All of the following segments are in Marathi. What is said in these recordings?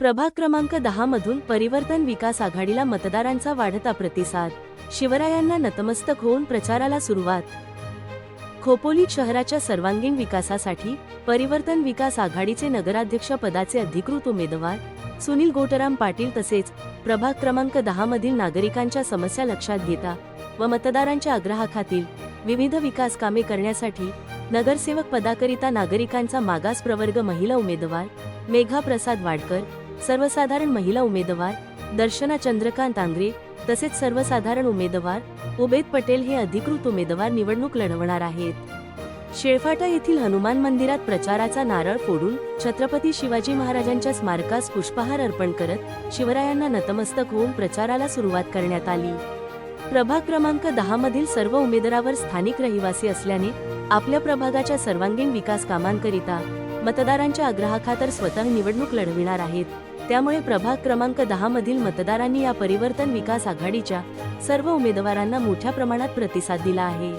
प्रभाग क्रमांक दहा मधून परिवर्तन विकास आघाडीला मतदारांचा वाढता प्रतिसाद. शिवरायांना नतमस्तक होऊन प्रचाराला सुरुवात. खोपोली शहराच्या सर्वांगीण विकासासाठी परिवर्तन विकास आघाडीचे नगराध्यक्ष पदाचे अधिकृत उमेदवार सुनील गोटराम पाटील तसेच प्रभाग क्रमांक दहा मधील नागरिकांच्या समस्या लक्षात घेता व मतदारांच्या आग्रहाखातील विविध विकास कामे करण्यासाठी नगरसेवक पदाकरिता नागरिकांचा मागास प्रवर्ग महिला उमेदवार मेघा प्रसाद वाडकर सर्वसाधारण महिला उमेदवार दर्शना चंद्रकांत आंग्रे तसेच सर्वसाधारण उमेदवार उबेद पटेल हे अधिकृत उमेदवार निवडणूक लढवणार आहेत. शेळफाटा येथील हनुमान मंदिरात प्रचाराचा नारळ फोडून छत्रपती शिवाजी महाराजांच्या स्मारकास पुष्पहार अर्पण करत शिवरायांना नतमस्तक होऊन प्रचाराला सुरुवात करण्यात आली. प्रभाग क्रमांक दहा मधील सर्व उमेदवारावर स्थानिक रहिवासी असल्याने आपल्या प्रभागाच्या सर्वांगीण विकास कामांकरिता मतदारांच्या आग्रहाखातर स्वतः निवडणूक लढविणार आहेत. त्यामुळे प्रभाग क्रमांक दहा मधील मतदारांनी या परिवर्तन विकास आघाडीच्या सर्व उमेदवारांना मोठ्या प्रमाणात प्रतिसाद दिला आहे.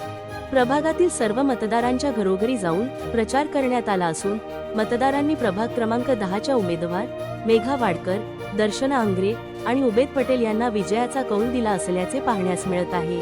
प्रभागातील सर्व मतदारांच्या घरोघरी जाऊन प्रचार करण्यात आला असून मतदारांनी प्रभाग क्रमांक दहाच्या उमेदवार मेघा वाडकर दर्शना आंग्रे आणि उबेद पटेल यांना विजयाचा कौल दिला असल्याचे पाहण्यास मिळत आहे.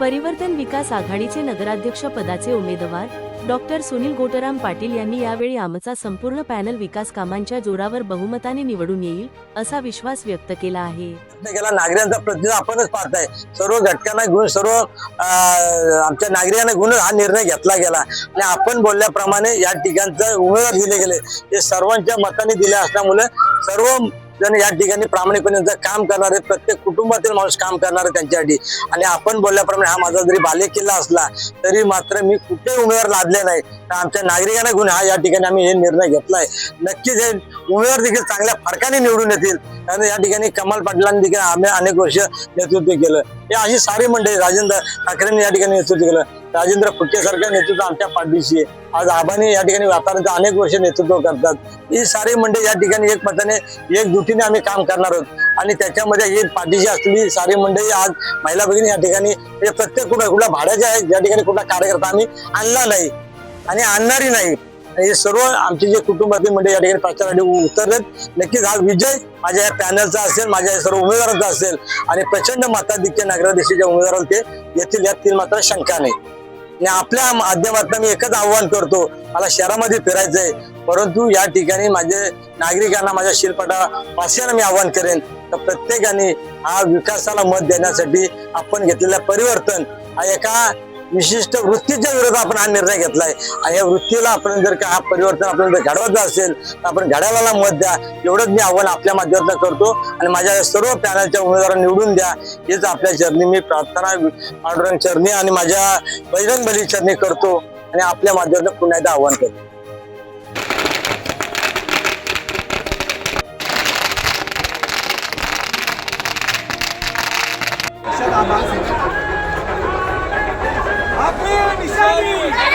परिवर्तन विकास आघाडीचे नगराध्यक्ष पदाचे उमेदवार डॉक्टर सुनील गोटराम पाटील यांनी यावेळी आमचा संपूर्ण पॅनल विकास कामांच्या जोरावर बहुमताने निवडून येईल असा विश्वास व्यक्त केला आहे. केला नागरिकांचा प्रतिनिधी आपणच पाहताय. सर्व घटकांना घेऊन सर्व आमच्या नागरिकांना घेऊन हा निर्णय घेतला गेला. आणि आपण बोलल्याप्रमाणे या ठिकाणचं उमेदवार दिले गेले. हे सर्वांच्या मताने दिले असल्यामुळे सर्व जण या ठिकाणी प्रामाणिकपणे जर काम करणारे प्रत्येक कुटुंबातील माणूस काम करणारे त्यांच्यासाठी. आणि आपण बोलल्याप्रमाणे हा माझा जरी बाल्य किल्ला असला तरी मात्र मी कुठेही उमेदवार लादले नाही. तर आमच्या नागरिकांना घेऊन हा या ठिकाणी आम्ही हे निर्णय घेतलाय. नक्कीच हे उमेदवार देखील चांगल्या फरकाने निवडून येतील. कारण या ठिकाणी कमाल पाटलांनी देखील आम्ही अनेक वर्ष नेतृत्व केलं. हे अशी सारी मंडळी राजेंद्र ठाकरेंनी या ठिकाणी नेतृत्व केलं. राजेंद्र फुटके नेतृत्व आमच्या पाठीशी आहे. आज आबाने या ठिकाणी व्यापाऱ्यांचं अनेक वर्ष नेतृत्व करतात. ही सारी मंडळी या ठिकाणी एक मताने एकजुटीने आम्ही काम करणार आहोत. आणि त्याच्यामध्ये ही पाठीशी असलेली सारी मंडळी आज महिला भगिनी या ठिकाणी म्हणजे प्रत्येक कुठं कुठल्या भाड्याच्या आहेत या ठिकाणी कुठला कार्यकर्ता आम्ही आणला नाही आणि आणणारही नाही. हे सर्व आमचे जे कुटुंबातील मंडळी या ठिकाणी प्रचारासाठी उतरलेत. नक्कीच हा विजय माझ्या या पॅनलचा असेल माझ्या या सर्व उमेदवारांचा असेल. आणि प्रचंड मताधिक्य नगराध्यक्षाच्या उमेदवाराला ते येथील यातील मात्र शंका नाही. आणि आपल्या माध्यमातून मी एकच आव्हान करतो मला शहरामध्ये फिरायचंय. परंतु या ठिकाणी माझे नागरिकांना माझ्या शिरपटा वासियांना मी आव्हान करेन. तर प्रत्येकाने हा विकासाला मत देण्यासाठी आपण घेतलेलं परिवर्तन हा एका विशिष्ट वृत्तीच्या विरोधात आपण हा निर्णय घेतलाय. आणि या वृत्तीला आपण जर का हा परिवर्तन आपल्याला जर घडवायचं असेल तर आपण घड्याळाला मत द्या. एवढंच मी आव्हान आपल्या माध्यमातून करतो. आणि माझ्या सर्व पॅनलच्या उमेदवारांना निवडून द्या. हेच आपल्या चरणी मी प्रार्थना पांडुरंग चरणी आणि माझ्या बजरंग बली चरणी करतो. आणि आपल्या माध्यमातून पुन्हा एकदा आव्हान करतो. आपली निशाणी सुनील